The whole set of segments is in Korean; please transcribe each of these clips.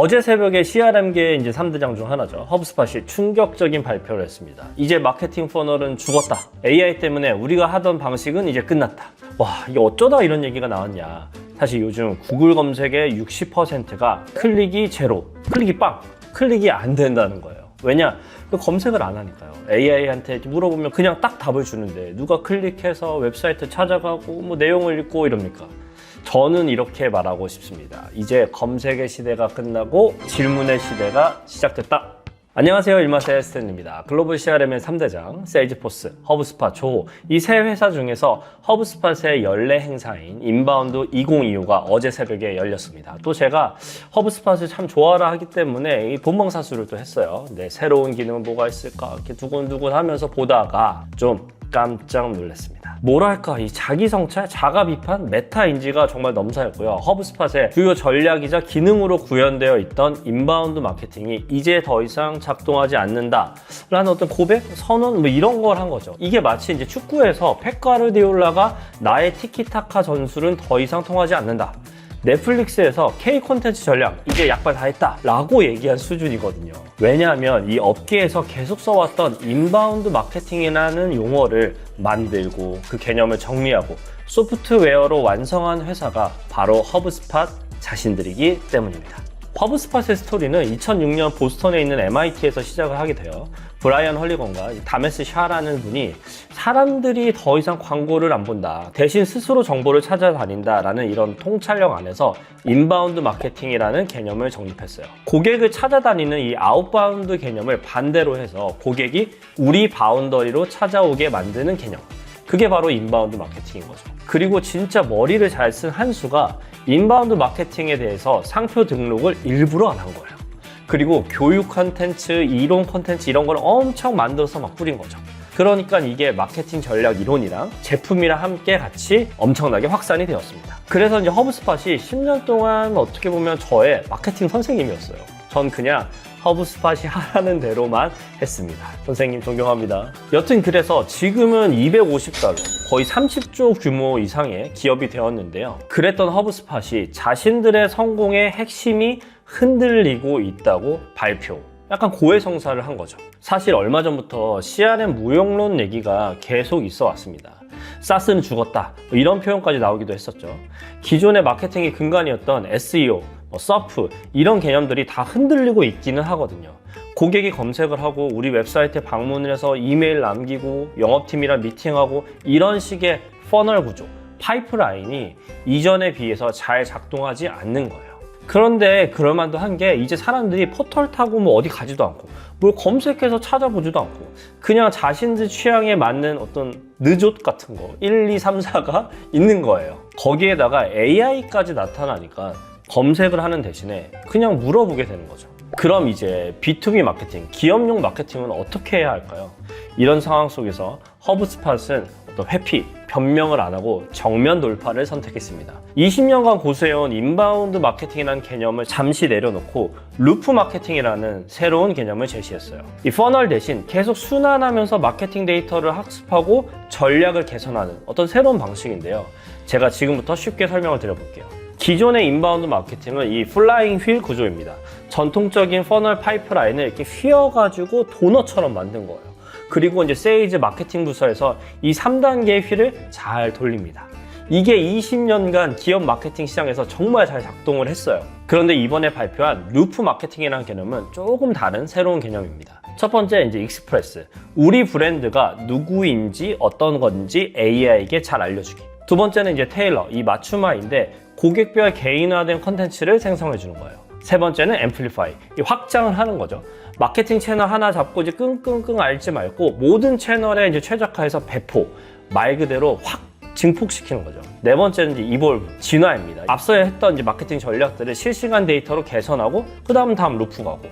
어제 새벽에 CRM계 이제 3대장 중 하나죠. 허브스팟이 충격적인 발표를 했습니다. 이제 마케팅 퍼널은 죽었다. AI 때문에 우리가 하던 방식은 이제 끝났다. 와, 이게 어쩌다 이런 얘기가 나왔냐. 사실 요즘 구글 검색의 60%가 클릭이 제로, 클릭이 빵, 클릭이 안 된다는 거예요. 왜냐? 그 검색을 안 하니까요. AI한테 물어보면 그냥 딱 답을 주는데 누가 클릭해서 웹사이트 찾아가고 뭐 내용을 읽고 이럽니까? 저는 이렇게 말하고 싶습니다. 이제 검색의 시대가 끝나고 질문의 시대가 시작됐다. 안녕하세요. 일마세 스탠입니다. 글로벌 CRM의 3대장, 세일즈포스, 허브스팟, 조호 이 세 회사 중에서 허브스팟의 연례 행사인 인바운드 2025가 어제 새벽에 열렸습니다. 또 제가 허브스팟을 참 좋아라 하기 때문에 이 본방 사수를 또 했어요. 네, 새로운 기능은 뭐가 있을까 이렇게 두근두근 하면서 보다가 좀 깜짝 놀랐습니다. 뭐랄까 이 자기 성찰, 자가 비판, 메타 인지가 정말 넘사였고요. 허브스팟의 주요 전략이자 기능으로 구현되어 있던 인바운드 마케팅이 이제 더 이상 작동하지 않는다라는 어떤 고백, 선언 뭐 이런 걸 한 거죠. 이게 마치 이제 축구에서 펩가르디올라가 나의 티키타카 전술은 더 이상 통하지 않는다. 넷플릭스에서 K 콘텐츠 전략 이제 약발 다 했다 라고 얘기한 수준이거든요 왜냐하면 이 업계에서 계속 써왔던 인바운드 마케팅이라는 용어를 만들고 그 개념을 정리하고 소프트웨어로 완성한 회사가 바로 허브스팟 자신들이기 때문입니다 허브스팟의 스토리는 2006년 보스턴에 있는 MIT에서 시작을 하게 돼요. 브라이언 헐리건과 다메스 샤라는 분이 사람들이 더 이상 광고를 안 본다. 대신 스스로 정보를 찾아다닌다라는 이런 통찰력 안에서 인바운드 마케팅이라는 개념을 정립했어요. 고객을 찾아다니는 이 아웃바운드 개념을 반대로 해서 고객이 우리 바운더리로 찾아오게 만드는 개념. 그게 바로 인바운드 마케팅인 거죠. 그리고 진짜 머리를 잘 쓴 한수가 인바운드 마케팅에 대해서 상표 등록을 일부러 안 한 거예요. 그리고 교육 컨텐츠, 이론 컨텐츠 이런 걸 엄청 만들어서 막 뿌린 거죠. 그러니까 이게 마케팅 전략 이론이랑 제품이랑 함께 같이 엄청나게 확산이 되었습니다. 그래서 이제 허브스팟이 10년 동안 어떻게 보면 저의 마케팅 선생님이었어요. 전 그냥 허브스팟이 하라는 대로만 했습니다. 선생님 존경합니다. 여튼 그래서 지금은 250달러, 거의 30조 규모 이상의 기업이 되었는데요. 그랬던 허브스팟이 자신들의 성공의 핵심이 흔들리고 있다고 발표. 약간 고해성사를 한 거죠. 사실 얼마 전부터 CRM 무용론 얘기가 계속 있어 왔습니다. 사스는 죽었다. 뭐 이런 표현까지 나오기도 했었죠. 기존의 마케팅의 근간이었던 SEO, 뭐 서프 이런 개념들이 다 흔들리고 있기는 하거든요. 고객이 검색을 하고 우리 웹사이트에 방문을 해서 이메일 남기고 영업팀이랑 미팅하고 이런 식의 퍼널 구조, 파이프라인이 이전에 비해서 잘 작동하지 않는 거예요. 그런데 그럴만도 한 게 이제 사람들이 포털 타고 뭐 어디 가지도 않고 뭘 검색해서 찾아보지도 않고 그냥 자신들 취향에 맞는 어떤 느좋 같은 거 1, 2, 3, 4가 있는 거예요. 거기에다가 AI까지 나타나니까 검색을 하는 대신에 그냥 물어보게 되는 거죠. 그럼 이제 B2B 마케팅, 기업용 마케팅은 어떻게 해야 할까요? 이런 상황 속에서 허브스팟은 어떤 회피, 변명을 안 하고 정면 돌파를 선택했습니다. 20년간 고수해온 인바운드 마케팅이라는 개념을 잠시 내려놓고 루프 마케팅이라는 새로운 개념을 제시했어요. 이 퍼널 대신 계속 순환하면서 마케팅 데이터를 학습하고 전략을 개선하는 어떤 새로운 방식인데요. 제가 지금부터 쉽게 설명을 드려볼게요. 기존의 인바운드 마케팅은 이 플라잉 휠 구조입니다. 전통적인 퍼널 파이프라인을 이렇게 휘어가지고 도너처럼 만든 거예요. 그리고 이제 세일즈 마케팅 부서에서 이 3단계의 휠을 잘 돌립니다. 이게 20년간 기업 마케팅 시장에서 정말 잘 작동을 했어요. 그런데 이번에 발표한 루프 마케팅이라는 개념은 조금 다른 새로운 개념입니다. 첫 번째 이제 익스프레스. 우리 브랜드가 누구인지 어떤 건지 AI에게 잘 알려주기. 두 번째는 이제 테일러, 이 맞춤화인데 고객별 개인화된 컨텐츠를 생성해 주는 거예요. 세 번째는 앰플리파이, 이 확장을 하는 거죠. 마케팅 채널 하나 잡고 이제 끙끙끙 앓지 말고 모든 채널에 이제 최적화해서 배포, 말 그대로 확 증폭시키는 거죠. 네 번째는 이제 이볼브, 진화입니다. 앞서 했던 이제 마케팅 전략들을 실시간 데이터로 개선하고 그 다음 다음 루프 가고.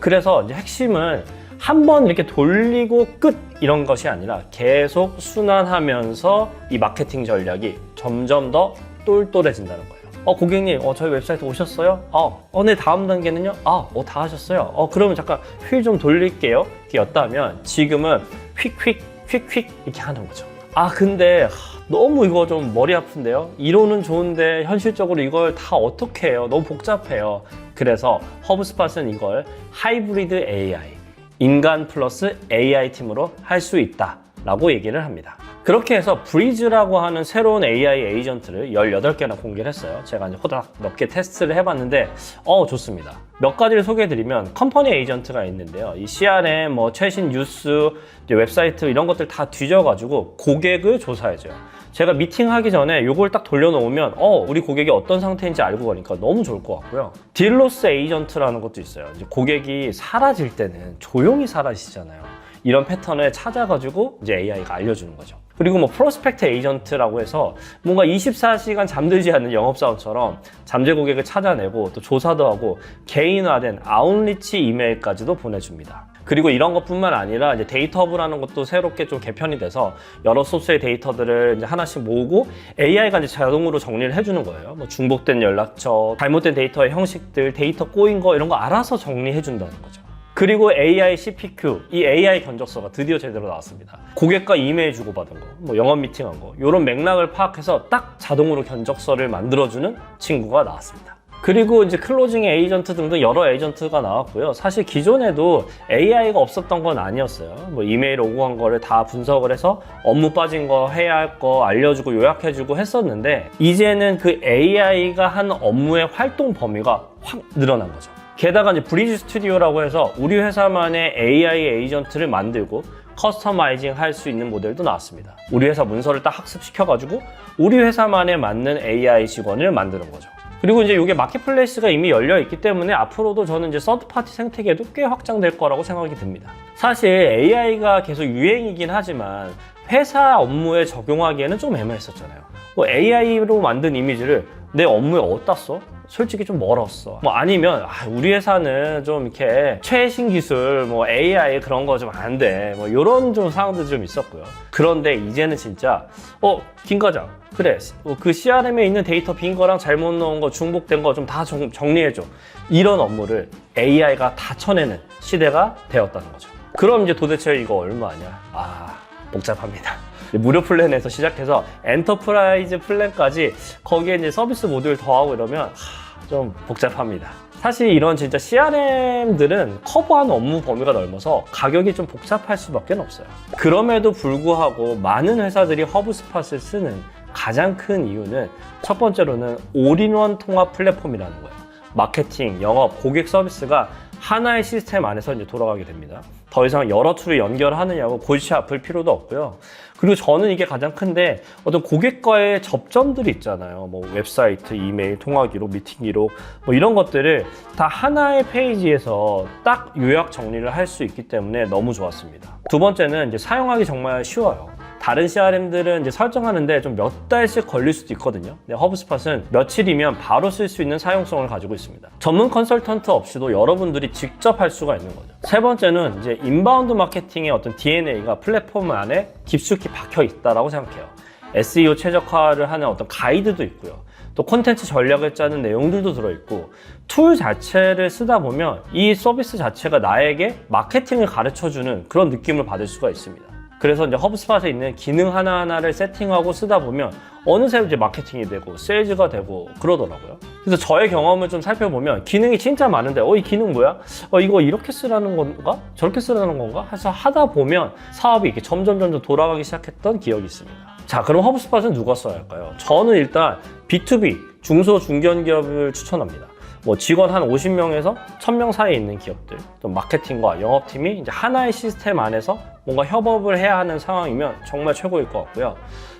그래서 이제 핵심은 한 번 이렇게 돌리고 끝 이런 것이 아니라 계속 순환하면서 이 마케팅 전략이 점점 더 똘똘해진다는 거예요. 어, 고객님, 어, 저희 웹사이트 오셨어요? 어, 어, 네, 다음 단계는요? 아, 어, 다 하셨어요? 어, 그러면 잠깐 휠 좀 돌릴게요. 이렇게 였다면 지금은 휙휙, 휙휙 이렇게 하는 거죠. 아 근데 하, 너무 이거 좀 머리 아픈데요. 이론은 좋은데 현실적으로 이걸 다 어떻게 해요? 너무 복잡해요. 그래서 허브스팟은 이걸 하이브리드 AI, 인간 플러스 AI 팀으로 할 수 있다라고 얘기를 합니다. 그렇게 해서 브리즈라고 하는 새로운 AI 에이전트를 18개나 공개를 했어요. 제가 이제 호닥 몇 개 테스트를 해봤는데, 어, 좋습니다. 몇 가지를 소개해드리면 컴퍼니 에이전트가 있는데요. 이 CRM, 뭐 최신 뉴스, 웹사이트 이런 것들 다 뒤져가지고 고객을 조사해줘요. 제가 미팅하기 전에 이걸 딱 돌려놓으면 어 우리 고객이 어떤 상태인지 알고 가니까 너무 좋을 것 같고요. 딜로스 에이전트라는 것도 있어요. 이제 고객이 사라질 때는 조용히 사라지잖아요. 이런 패턴을 찾아가지고 이제 AI가 알려주는 거죠. 그리고 뭐 프로스펙트 에이전트라고 해서 뭔가 24시간 잠들지 않는 영업사원처럼 잠재 고객을 찾아내고 또 조사도 하고 개인화된 아웃리치 이메일까지도 보내줍니다. 그리고 이런 것뿐만 아니라 이제 데이터허브라는 것도 새롭게 좀 개편이 돼서 여러 소스의 데이터들을 이제 하나씩 모으고 AI가 이제 자동으로 정리를 해주는 거예요. 뭐 중복된 연락처, 잘못된 데이터의 형식들, 데이터 꼬인 거 이런 거 알아서 정리해준다는 거죠. 그리고 AI CPQ, 이 AI 견적서가 드디어 제대로 나왔습니다. 고객과 이메일 주고받은 거, 뭐 영업 미팅한 거, 이런 맥락을 파악해서 딱 자동으로 견적서를 만들어주는 친구가 나왔습니다. 그리고 이제 클로징 에이전트 등등 여러 에이전트가 나왔고요. 사실 기존에도 AI가 없었던 건 아니었어요. 뭐 이메일 오고 간 거를 다 분석을 해서 업무 빠진 거 해야 할 거 알려주고 요약해주고 했었는데 이제는 그 AI가 한 업무의 활동 범위가 확 늘어난 거죠. 게다가 이제 브리지 스튜디오라고 해서 우리 회사만의 AI 에이전트를 만들고 커스터마이징 할 수 있는 모델도 나왔습니다. 우리 회사 문서를 딱 학습시켜가지고 우리 회사만에 맞는 AI 직원을 만드는 거죠. 그리고 이제 이게 마켓플레이스가 이미 열려 있기 때문에 앞으로도 저는 이제 서드파티 생태계도 꽤 확장될 거라고 생각이 듭니다. 사실 AI가 계속 유행이긴 하지만 회사 업무에 적용하기에는 좀 애매했었잖아요. 뭐 AI로 만든 이미지를 내 업무에 어디다 써? 솔직히 좀 멀었어. 뭐 아니면 아, 우리 회사는 좀 이렇게 최신 기술, 뭐 AI 그런 거 좀 안 돼. 뭐 이런 좀 상황도 좀 있었고요. 그런데 이제는 진짜 어김 과장 그래 어, 그 CRM에 있는 데이터 빈 거랑 잘못 넣은 거 중복된 거 좀 다 정리해줘. 이런 업무를 AI가 다 쳐내는 시대가 되었다는 거죠. 그럼 이제 도대체 이거 얼마냐? 아 복잡합니다. 무료 플랜에서 시작해서 엔터프라이즈 플랜까지 거기에 이제 서비스 모듈 더하고 이러면 하, 좀 복잡합니다. 사실 이런 진짜 CRM들은 커버하는 업무 범위가 넓어서 가격이 좀 복잡할 수밖에 없어요. 그럼에도 불구하고 많은 회사들이 허브스팟을 쓰는 가장 큰 이유는 첫 번째로는 올인원 통합 플랫폼이라는 거예요. 마케팅, 영업, 고객 서비스가 하나의 시스템 안에서 이제 돌아가게 됩니다. 더 이상 여러 툴을 연결하느냐고 골치 아플 필요도 없고요. 그리고 저는 이게 가장 큰데 어떤 고객과의 접점들이 있잖아요. 뭐 웹사이트, 이메일, 통화 기록, 미팅 기록 뭐 이런 것들을 다 하나의 페이지에서 딱 요약 정리를 할 수 있기 때문에 너무 좋았습니다. 두 번째는 이제 사용하기 정말 쉬워요. 다른 CRM들은 이제 설정하는데 좀 몇 달씩 걸릴 수도 있거든요. 근데 허브스팟은 며칠이면 바로 쓸 수 있는 사용성을 가지고 있습니다. 전문 컨설턴트 없이도 여러분들이 직접 할 수가 있는 거죠. 세 번째는 이제 인바운드 마케팅의 어떤 DNA가 플랫폼 안에 깊숙이 박혀 있다라고 생각해요. SEO 최적화를 하는 어떤 가이드도 있고요. 또 콘텐츠 전략을 짜는 내용들도 들어있고 툴 자체를 쓰다 보면 이 서비스 자체가 나에게 마케팅을 가르쳐주는 그런 느낌을 받을 수가 있습니다. 그래서 이제 허브스팟에 있는 기능 하나하나를 세팅하고 쓰다 보면 어느새 이제 마케팅이 되고 세일즈가 되고 그러더라고요. 그래서 저의 경험을 좀 살펴보면 기능이 진짜 많은데 어 이 기능 뭐야? 어 이거 이렇게 쓰라는 건가? 저렇게 쓰라는 건가? 해서 하다 보면 사업이 이렇게 점점 점점 돌아가기 시작했던 기억이 있습니다. 자, 그럼 허브스팟은 누가 써야 할까요? 저는 일단 B2B 중소 중견 기업을 추천합니다. 뭐 직원 한 50명에서 1000명 사이에 있는 기업들, 또 마케팅과 영업팀이 이제 하나의 시스템 안에서 뭔가 협업을 해야 하는 상황이면 정말 최고일 것 같고요.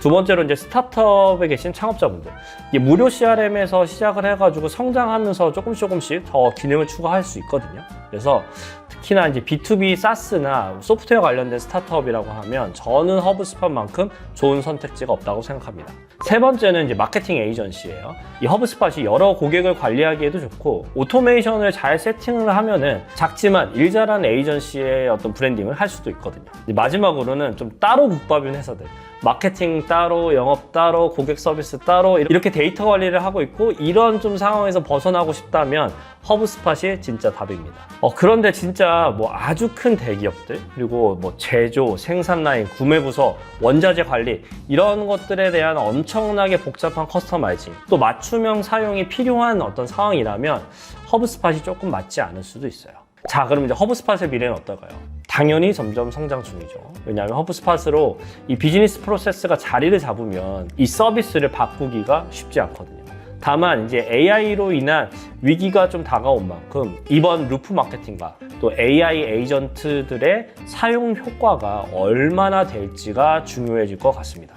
두 번째로 이제 스타트업에 계신 창업자분들. 이게 무료 CRM에서 시작을 해가지고 성장하면서 조금씩 조금씩 더 기능을 추가할 수 있거든요. 그래서 특히나 이제 B2B 사스나 소프트웨어 관련된 스타트업이라고 하면 저는 허브스팟만큼 좋은 선택지가 없다고 생각합니다. 세 번째는 이제 마케팅 에이전시예요. 이 허브스팟이 여러 고객을 관리하기에도 좋고 오토메이션을 잘 세팅을 하면은 작지만 일 잘하는 에이전시의 어떤 브랜딩을 할 수도 있거든요. 마지막으로는 좀 따로 국밥인 회사들. 마케팅 따로, 영업 따로, 고객 서비스 따로 이렇게 데이터 관리를 하고 있고 이런 좀 상황에서 벗어나고 싶다면 허브스팟이 진짜 답입니다. 어, 그런데 진짜 뭐 아주 큰 대기업들 그리고 뭐 제조, 생산 라인, 구매 부서, 원자재 관리 이런 것들에 대한 엄청나게 복잡한 커스터마이징 또 맞춤형 사용이 필요한 어떤 상황이라면 허브스팟이 조금 맞지 않을 수도 있어요. 자, 그럼 이제 허브스팟의 미래는 어떨까요? 당연히 점점 성장 중이죠. 왜냐하면 허브스팟으로 이 비즈니스 프로세스가 자리를 잡으면 이 서비스를 바꾸기가 쉽지 않거든요. 다만 이제 AI로 인한 위기가 좀 다가온 만큼 이번 루프 마케팅과 또 AI 에이전트들의 사용 효과가 얼마나 될지가 중요해질 것 같습니다.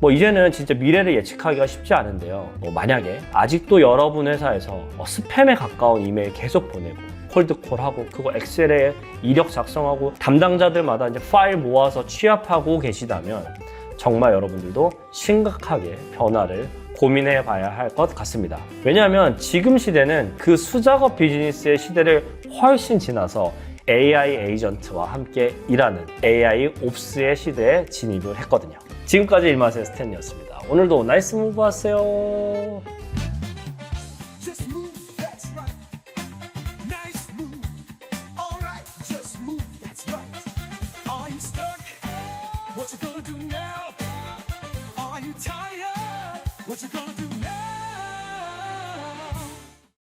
뭐 이제는 진짜 미래를 예측하기가 쉽지 않은데요. 뭐 만약에 아직도 여러분 회사에서 뭐 스팸에 가까운 이메일 계속 보내고 콜드콜하고 그거 엑셀에 이력 작성하고 담당자들마다 이제 파일 모아서 취합하고 계시다면 정말 여러분들도 심각하게 변화를 고민해 봐야 할 것 같습니다. 왜냐하면 지금 시대는 그 수작업 비즈니스의 시대를 훨씬 지나서 AI 에이전트와 함께 일하는 AI 옵스의 시대에 진입을 했거든요. 지금까지 일마스의 스탠이었습니다. 오늘도 나이스 무브 하세요.